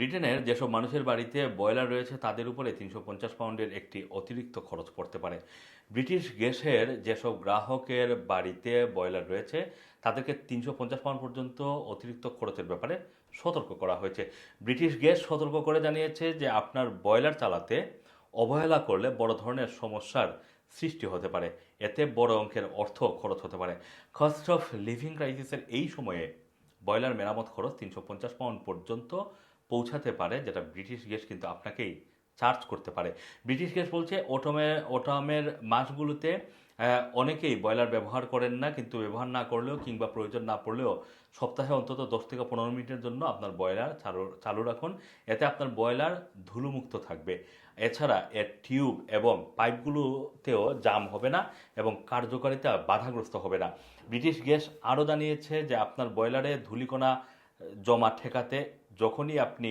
ব্রিটেনের যেসব মানুষের বাড়িতে বয়লার রয়েছে, তাদের উপরে তিনশো পঞ্চাশ পাউন্ডের একটি অতিরিক্ত খরচ পড়তে পারে। ব্রিটিশ গ্যাসের যেসব গ্রাহকের বাড়িতে বয়লার রয়েছে, তাদেরকে তিনশো পঞ্চাশ পাউন্ড পর্যন্ত অতিরিক্ত খরচের ব্যাপারে সতর্ক করা হয়েছে। ব্রিটিশ গ্যাস সতর্ক করে জানিয়েছে যে, আপনার বয়লার চালাতে অবহেলা করলে বড় ধরনের সমস্যার সৃষ্টি হতে পারে। এতে বড় অঙ্কের অর্থ খরচ হতে পারে। কস্ট অফ লিভিং ক্রাইসিসের এই সময়ে বয়লার মেরামত খরচ তিনশো পঞ্চাশ পাউন্ড পর্যন্ত পৌঁছাতে পারে যেটা ব্রিটিশ গ্যাস কিন্তু আপনাকেই চার্জ করতে পারে। ব্রিটিশ গ্যাস বলছে, ওটমে, ওটামের মাসগুলোতে অনেকেই বয়লার ব্যবহার করেন না, কিন্তু ব্যবহার না করলেও কিংবা প্রয়োজন না পড়লেও সপ্তাহে অন্তত দশ থেকে পনেরো মিনিটের জন্য আপনার বয়লার চালু চালু রাখুন। এতে আপনার বয়লার ধুলোমুক্ত থাকবে। এছাড়া এর টিউব এবং পাইপগুলোতেও জাম হবে না এবং কার্যকারিতা বাধাগ্রস্ত হবে না। ব্রিটিশ গ্যাস আরও জানিয়েছে যে, আপনার বয়লারে ধূলিকণা, জমা ঠেকাতে যখনই আপনি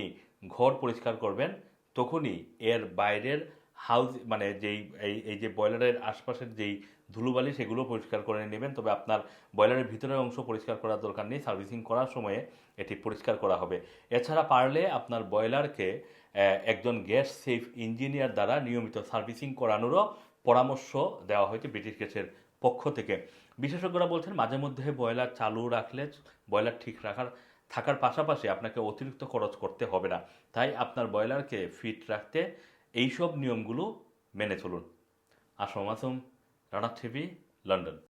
ঘর পরিষ্কার করবেন তখনই এর বাইরের হাউস মানে যেই এই এই যে বয়লারের আশপাশের যেই ধুলোবালি সেগুলো পরিষ্কার করে নেবেন। তবে আপনার বয়লারের ভিতরের অংশ পরিষ্কার করার দরকার নেই সার্ভিসিং করার সময়ে এটি পরিষ্কার করা হবে। এছাড়া পারলে আপনার বয়লারকে আহ, একজন গ্যাস সেফ ইঞ্জিনিয়ার দ্বারা নিয়মিত সার্ভিসিং করানোরও পরামর্শ দেওয়া হয়েছে ব্রিটিশ গ্যাসের পক্ষ থেকে। বিশেষজ্ঞরা বলছেন মাঝে মধ্যে বয়লার চালু রাখলে বয়লার ঠিক রাখার থাকার পাশাপাশি আপনাকে অতিরিক্ত খরচ করতে হবে না। তাই আপনার ব্রয়লারকে ফিট রাখতে এইসব নিয়মগুলো মেনে চলুন। Assam Assam Rana TV, London.